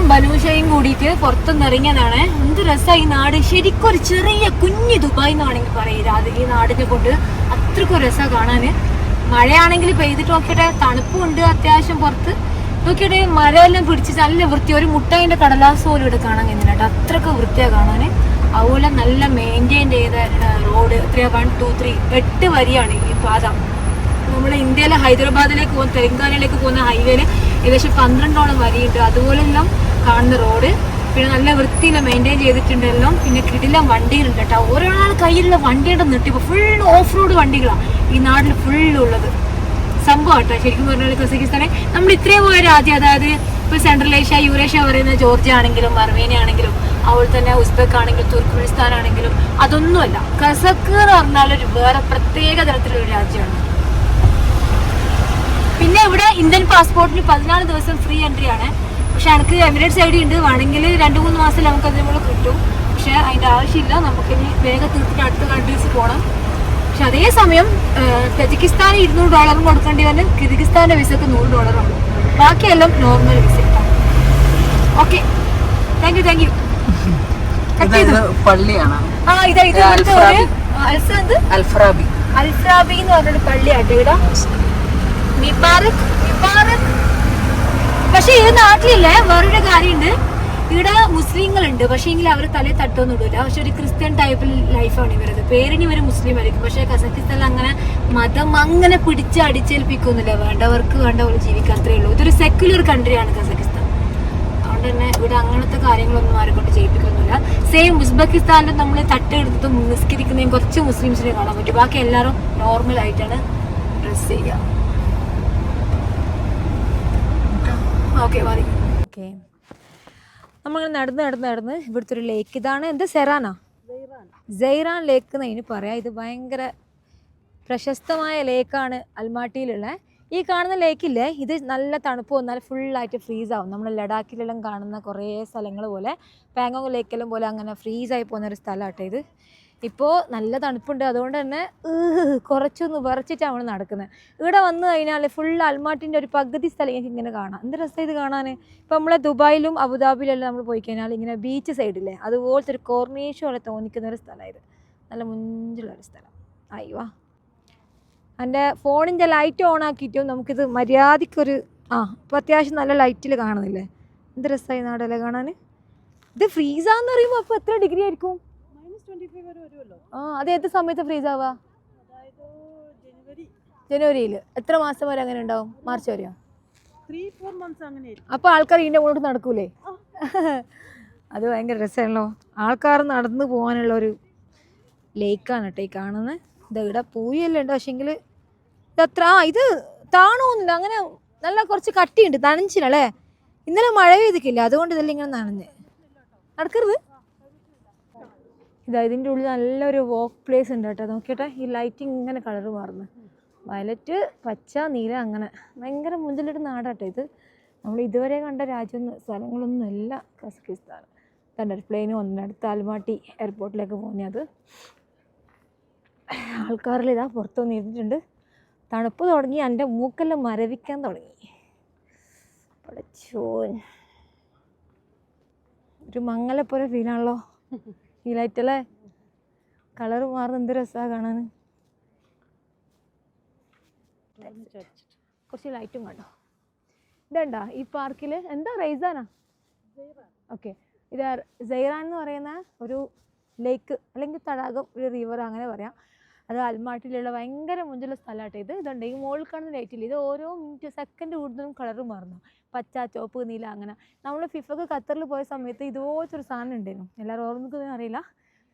Speaker 1: പുറത്തുനിന്ന് ഇറങ്ങിയതാണ്. എന്ത് രസമായി ഈ നാട്. ശരിക്കും ഒരു ചെറിയ കുഞ്ഞ് ദുബായ് എന്ന് വേണമെങ്കിൽ അത് ഈ നാടിനെ കൊണ്ട് അത്രക്കും രസമാണ് കാണാന്. മഴയാണെങ്കിൽ പെയ്തിട്ട് നോക്കിയിട്ട് തണുപ്പുണ്ട് അത്യാവശ്യം പുറത്ത്. നോക്കിയിട്ട് മരമെല്ലാം പിടിച്ച് നല്ല വൃത്തി. ഒരു മുട്ടയിന്റെ കടലാസ് പോലും ഇവിടെ കാണാൻ കഴിഞ്ഞിട്ട് അത്രയ്ക്ക് വൃത്തിയാണ് കാണാന്. അതുപോലെ നല്ല മെയിന്റെയിൻ ചെയ്ത റോഡ് എത്രയാ വൺ ടു ത്രീ എട്ട് വരിയാണ് ഈ പാത. നമ്മുടെ ഇന്ത്യയിലെ ഹൈദരാബാദിലേക്ക് പോകുന്ന തെലങ്കാനയിലേക്ക് പോകുന്ന ഹൈവേയിൽ ഏകദേശം പന്ത്രണ്ടോളം വരിയുണ്ട്. അതുപോലെല്ലാം കാണുന്ന റോഡ് പിന്നെ നല്ല വൃത്തിയിൽ മെയിന്റെയിൻ ചെയ്തിട്ടുണ്ടല്ലോ. പിന്നെ കിടിലം വണ്ടികളുണ്ട് കേട്ടോ. ഒരാൾ കയ്യിലുള്ള വണ്ടിയുടെ നിർത്തിയപ്പോൾ ഫുൾ ഓഫ് റോഡ് വണ്ടികളാണ് ഈ നാട്ടിൽ ഫുള്ള് ഉള്ളത്. സംഭവം കേട്ടോ. ശരിക്കും പറഞ്ഞാൽ കസക്കിസ്ഥാനെ നമ്മൾ ഇത്രയും പോയ രാജ്യം അതായത് ഇപ്പോൾ സെൻട്രൽ ഏഷ്യ യൂറേഷ്യ പറയുന്ന ജോർജിയ ആണെങ്കിലും അർമേനിയ ആണെങ്കിലും അതുപോലെ തന്നെ ഉസ്ബെക്ക് ആണെങ്കിലും തുർക്ക്മെനിസ്ഥാൻ ആണെങ്കിലും അതൊന്നുമല്ല. കസക്ക് എന്ന് പറഞ്ഞാൽ ഒരു വേറെ പ്രത്യേക തരത്തിലുള്ള രാജ്യമാണ്. പിന്നെ ഇവിടെ ഇന്ത്യൻ പാസ്പോർട്ടിന് പതിനാല് ദിവസം ഫ്രീ എൻട്രി ആണ്. പക്ഷെ എനിക്ക് എമിറേറ്റ്സ് ഐ ഡി ഉണ്ട് വേണമെങ്കിൽ രണ്ട് മൂന്ന് മാസത്തിൽ നമുക്ക് അതിനുള്ള കിട്ടും. പക്ഷെ അതിന്റെ ആവശ്യമില്ല. നമുക്ക് ഇനി വേഗം തീർത്തിട്ട് അടുത്ത കൺട്രീസ് പോകണം പക്ഷെ അതേസമയം തജിക്കിസ്ഥാൻ ഇരുന്നൂറ് ഡോളറും കൊടുക്കേണ്ടി വന്ന് കിർഗിസ്ഥാന്റെ വിസക്ക് നൂറ് ഡോളറാണ് ബാക്കിയെല്ലാം normal visa okay. Thank you thank you
Speaker 2: പള്ളിയാണ്?
Speaker 1: ആ ഇതാ ഇത്
Speaker 2: അൽഫറാബി.
Speaker 1: അൽഫ്രാബി എന്ന് പറഞ്ഞൊരു പള്ളിയാട്ടോ ഇവിടെ മിബാറക് മിബാറക് പക്ഷെ ഈ നാട്ടിലില്ലേ വേറൊരു കാര്യമുണ്ട് ഇവിടെ മുസ്ലിങ്ങളുണ്ട്. പക്ഷേ എങ്കിൽ അവർ തലേ തട്ടൊന്നും ഇടില്ല പക്ഷെ ഒരു ക്രിസ്ത്യൻ ടൈപ്പിൽ ലൈഫാണ് ഇവരത്. പേരിന് ഇവർ മുസ്ലിം ആയിരിക്കും. പക്ഷെ കസക്കിസ്ഥാനിൽ അങ്ങനെ മതം അങ്ങനെ പിടിച്ച് അടിച്ചേൽപ്പിക്കൊന്നുമില്ല. വേണ്ടവർക്ക് വേണ്ട പോലെ ജീവിക്കാൻ അത്രേ ഉള്ളൂ. ഇതൊരു സെക്യുലർ കൺട്രിയാണ് കസക്കിസ്ഥാൻ. അതുകൊണ്ട് തന്നെ ഇവിടെ അങ്ങനത്തെ കാര്യങ്ങളൊന്നും ആരെക്കൊണ്ട് കൊണ്ട് ചെയ്യിപ്പിക്കൊന്നുമില്ല. സെയിം ഉസ്ബെക്കിസ്ഥാനിൽ നമ്മൾ തട്ടെടുത്തിട്ടും നിസ്കരിക്കുന്നതും കുറച്ച് മുസ്ലിംസിനെ കാണാൻ പറ്റും. ബാക്കി എല്ലാവരും നോർമൽ ആയിട്ടാണ് ഡ്രസ്സ് ചെയ്യുക. ഓക്കെ മതി നടന്ന് നടന്ന് നടന്ന് ഇവിടുത്തെ ഒരു ലേക്ക് ഇതാണ് എന്ത്? സെറാനാ സെയ്റാൻ ലേക്ക് എന്ന് അതിന് പറയാം. ഇത് ഭയങ്കര പ്രശസ്തമായ ലേക്കാണ് അൽമാട്ടിയിലുള്ള. ഈ കാണുന്ന ലേക്കില്ലേ ഇത് നല്ല തണുപ്പ് വന്നാൽ ഫുള്ളായിട്ട് ഫ്രീസ് ആവും. നമ്മൾ ലഡാക്കിലെല്ലാം കാണുന്ന കുറേ സ്ഥലങ്ങൾ പോലെ പാങ്കോങ് ലേക്കെല്ലാം പോലെ അങ്ങനെ ഫ്രീസായി പോകുന്ന ഒരു സ്ഥലമാണ് ഇത്. ഇപ്പോൾ നല്ല തണുപ്പുണ്ട്. അതുകൊണ്ട് തന്നെ കുറച്ചൊന്ന് വിറച്ചിട്ടാണ് നമ്മൾ നടക്കുന്നത്. ഇവിടെ വന്നു കഴിഞ്ഞാൽ ഫുൾ അൽമാട്ടിന്റെ ഒരു പകുതി സ്ഥലം എനിക്ക് ഇങ്ങനെ കാണാം. എന്ത് രസം ഇത് കാണാൻ ഇപ്പോൾ നമ്മളെ ദുബായിലും അബുദാബിയിലെല്ലാം നമ്മൾ പോയി കഴിഞ്ഞാൽ ഇങ്ങനെ ബീച്ച് സൈഡില്ലേ അതുപോലത്തെ ഒരു കോർണേഷ് പോലെ തോന്നിക്കുന്ന ഒരു സ്ഥലമായത് നല്ല മുഞ്ചുള്ള ഒരു സ്ഥലം. അയ്യോ എന്റെ ഫോണിന്റെ ലൈറ്റ് ഓൺ ആക്കിയിട്ടും നമുക്കിത് മര്യാദയ്ക്കൊരു ആ ഇപ്പോൾ അത്യാവശ്യം നല്ല ലൈറ്റിൽ കാണുന്നില്ലേ? എന്ത് രസമായി നാടല്ലേ കാണാൻ ഇത് ഫ്രീസാന്ന് പറയുമ്പോൾ അപ്പോൾ എത്ര ഡിഗ്രി ആയിരിക്കും? ആ അത് ഏത് സമയത്ത് ഫ്രീസ്
Speaker 2: ആവാ?
Speaker 1: ജനുവരിയിൽ. എത്ര മാസം വരെ അങ്ങനെ ഉണ്ടാവും? മാർച്ച് വരെയോ? അപ്പോൾ ആൾക്കാർ ഇതിന്റെ മുന്നോട്ട് നടക്കൂലേ? അത് ഭയങ്കര രസമാണല്ലോ. ആൾക്കാർ നടന്നു പോകാനുള്ള ഒരു ലേക്കാണ് കേട്ടോ ഈ കാണുന്നത് ഇത് ഇവിടെ പൂയെല്ലാം ഉണ്ട്. പക്ഷേങ്കിൽ ഇതത്ര ആ ഇത് താണോന്നില്ല അങ്ങനെ നല്ല കുറച്ച് കട്ടിയുണ്ട്. നനഞ്ചിനല്ലേ ഇന്നലെ മഴ പെയ്തിക്കില്ല അതുകൊണ്ട് ഇതെല്ലാം ഇങ്ങനെ നനഞ്ഞ്. നടക്കരുത്. ഇതാ ഇതിന്റെ ഉള്ളിൽ നല്ലൊരു വോക്ക് പ്ലേസ് ഉണ്ട് കേട്ടോ. നോക്കിയട്ടെ ഈ ലൈറ്റിങ് ഇങ്ങനെ കളർ മാറുന്നു. വയലറ്റ് പച്ച നീല അങ്ങനെ. ഭയങ്കര മുഞ്ചിലൊരു നാടാട്ടോ ഇത്. നമ്മൾ ഇതുവരെ കണ്ട രാജ്യം സ്ഥലങ്ങളൊന്നും അല്ല കസക്കിസ്ഥാൻ. തന്നെ പ്ലെയിൻ വന്നിടത്ത് അൽമാട്ടി എയർപോർട്ടിലേക്ക് പോകുന്നത് ആൾക്കാരിൽ ഇതാ പുറത്തു വന്ന് ഇരുന്നിട്ടുണ്ട്. തണുപ്പ് തുടങ്ങി എന്റെ മൂക്കെല്ലാം മരവിക്കാൻ തുടങ്ങി. പടച്ചോൻ. ഒരു മങ്ങലപ്പോലെ ഫീലാണല്ലോ ഈ ലൈറ്റല്ലേ കളർ മാറുന്ന എന്ത് രസമാണ് കാണാൻ കുറച്ച് ലൈറ്റും കണ്ടോ ഇതുണ്ടോ ഈ പാർക്കിൽ എന്താ റൈസാനാ ഓക്കെ ഇത് സൈറാൻ എന്ന് പറയുന്ന ഒരു ലേക്ക് അല്ലെങ്കിൽ തടാകം ഒരു റിവർ അങ്ങനെ പറയാം. അത് അൽമാട്ടിലുള്ള ഭയങ്കര മുഞ്ചുള്ള സ്ഥലമാട്ടെ ഇത്. ഇതുണ്ട്. ഈ മുകളിൽ കാണുന്ന ലൈറ്റിൽ ഇത് ഓരോ മിനിറ്റ് സെക്കൻഡ് കൂടുതലും കളർ മാറുന്നു പച്ച ചുവപ്പ് നീല അങ്ങനെ. നമ്മൾ ഫിഫക്ക് ഖത്തറിൽ പോയ സമയത്ത് ഇതുപോലത്തെ ഒരു സാധനം ഉണ്ടായിരുന്നു. എല്ലാവരും ഓർമ്മിക്കുന്നതെന്ന് അറിയില്ല.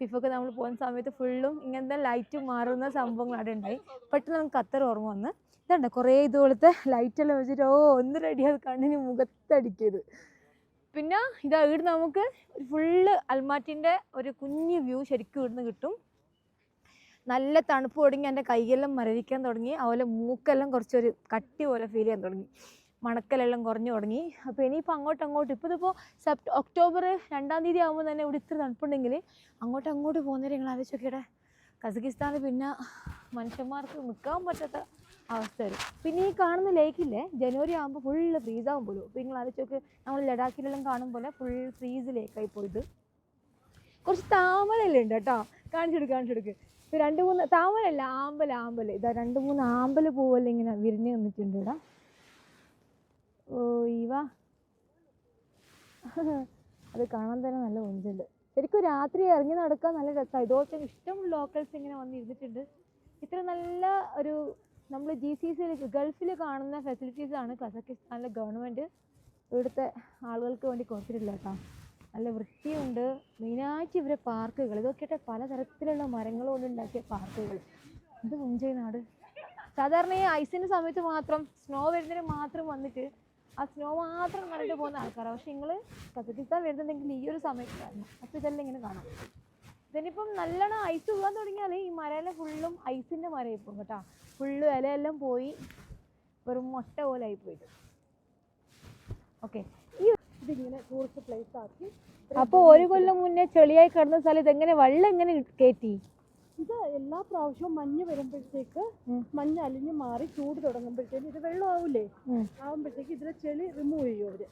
Speaker 1: ഫിഫക്ക് നമ്മൾ പോകുന്ന സമയത്ത് ഫുള്ളും ഇങ്ങനത്തെ ലൈറ്റ് മാറുന്ന സംഭവങ്ങൾ അവിടെ ഉണ്ടായി. പെട്ടെന്ന് നമുക്ക് ഖത്തർ ഓർമ്മ വന്ന്. ഇതുണ്ട് കുറേ ഇതുപോലത്തെ ലൈറ്റെല്ലാം വെച്ചിട്ട് ഓ ഒന്ന് റെഡി അത് കണ്ണിന് മുഖത്തടിക്കരുത്. പിന്നെ ഇതാ ഇവിടെ നമുക്ക് ഫുള്ള് അൽമാറ്റിന്റെ ഒരു കുഞ്ഞു വ്യൂ ശരിക്കും ഇവിടുന്ന് കിട്ടും. നല്ല തണുപ്പ് തുടങ്ങി എന്റെ കൈയെല്ലാം മരവിക്കാൻ തുടങ്ങി. അതുപോലെ മൂക്കെല്ലാം കുറച്ചൊരു കട്ടി പോലെ ഫീൽ ചെയ്യാൻ തുടങ്ങി. മണക്കലെല്ലാം കുറഞ്ഞു തുടങ്ങി. അപ്പോൾ ഇനിയിപ്പോൾ അങ്ങോട്ട് അങ്ങോട്ട് ഇപ്പോൾ ഇതിപ്പോൾ സെപ്റ്റ് ഒക്ടോബർ രണ്ടാം തീയതി ആകുമ്പോൾ തന്നെ ഇവിടെ ഇത്ര തണുപ്പുണ്ടെങ്കിൽ അങ്ങോട്ട് അങ്ങോട്ട് പോകുന്നവരെ നിങ്ങൾ ആലോചിച്ച് നോക്കിയടെ. കസക്കിസ്ഥാനിൽ പിന്നെ മനുഷ്യന്മാർക്ക് നിൽക്കാൻ പറ്റാത്ത അവസ്ഥ വരും. പിന്നെ ഈ കാണുന്ന ലേക്കില്ലേ ജനുവരി ആകുമ്പോൾ ഫുള്ള് ഫ്രീസ് ആകും പോലും. അപ്പോൾ നിങ്ങൾ ആലോചിച്ച് നോക്ക്. നമ്മൾ ലഡാക്കിലെല്ലാം കാണും പോലെ ഫുൾ ഫ്രീസ് ലേക്കായി പോയത് കുറച്ച് താമരയെല്ലാം ഉണ്ട് കേട്ടോ. കാണിച്ചു കൊടുക്ക് കാണിച്ചു കൊടുക്ക്. ഇപ്പൊ രണ്ട് മൂന്ന് താമരല്ല ആമ്പൽ ആമ്പൽ ഇതാ രണ്ട് മൂന്ന് ആമ്പൽ പൂവെല്ലാം ഇങ്ങനെ വിരിഞ്ഞ് നിന്നിട്ടുണ്ട് ഇവിടെ ഓ ഇവ. അത് കാണാൻ തന്നെ നല്ല ഒഞ്ചുണ്ട് ശരിക്കും രാത്രി ഇറങ്ങി നടക്കാൻ നല്ല രസമാണ് ഇതുപോലെ ഇഷ്ടം ലോക്കൽസ് ഇങ്ങനെ വന്ന് ഇരുന്നിട്ടുണ്ട് ഇത്ര നല്ല ഒരു നമ്മൾ ജി സി സിയിൽ ഗൾഫിൽ കാണുന്ന ഫെസിലിറ്റീസ് ആണ്. കസക്കിസ്ഥാനിലെ ഗവൺമെന്റ് ഇവിടുത്തെ ആളുകൾക്ക് വേണ്ടി കൊടുത്തിട്ടില്ല കേട്ടോ നല്ല വൃത്തിയുണ്ട്. മെയിനായിട്ട് ഇവരെ പാർക്കുകൾ. ഇതൊക്കെ പലതരത്തിലുള്ള മരങ്ങൾ കൊണ്ട് ഉണ്ടാക്കിയ പാർക്കുകൾ. ഇത് മുഞ്ചേ നാട്. സാധാരണ ഈ ഐസിന്റെ സമയത്ത് മാത്രം സ്നോ വരുന്നതിന് മാത്രം വന്നിട്ട് ആ സ്നോ മാത്രം കണ്ടിട്ട് പോകുന്ന ആൾക്കാരാണ് പക്ഷെ നിങ്ങൾ സത്യത്തിൽ വരുന്നുണ്ടെങ്കിൽ ഈ ഒരു സമയത്ത് അപ്പോൾ ഇതെല്ലാം ഇങ്ങനെ കാണാം. ഇതിനിപ്പം നല്ലോണം ഐസ് പോകാൻ തുടങ്ങിയാൽ ഈ മരയിലെ ഫുള്ളും ഐസിന്റെ മരം പോകും കേട്ടോ. ഫുള്ള് ഇലയെല്ലാം പോയി വെറും മുട്ട പോലെ ആയി പോയിട്ട്. ഓക്കെ.
Speaker 2: ഇതിങ്ങനെ ടൂറിസ്റ്റ് പ്ലേസ് ആക്കി.
Speaker 1: അപ്പോൾ ഒരു കൊല്ലം മുന്നേ ചെളിയായി കിടന്ന സ്ഥലം ഇതെങ്ങനെ വെള്ളം എങ്ങനെ കയറ്റി
Speaker 2: ഇത് എല്ലാ പ്രാവശ്യവും മഞ്ഞ് വരുമ്പോഴത്തേക്ക് മഞ്ഞ് അലിഞ്ഞ് മാറി ചൂട് തുടങ്ങുമ്പോഴത്തേക്ക് ഇത് വെള്ളം ആവൂലേ
Speaker 1: ഉം.
Speaker 2: ആവുമ്പോഴത്തേക്ക് ഇതിലെ ചെളി റിമൂവ് ചെയ്യും
Speaker 1: അവർ.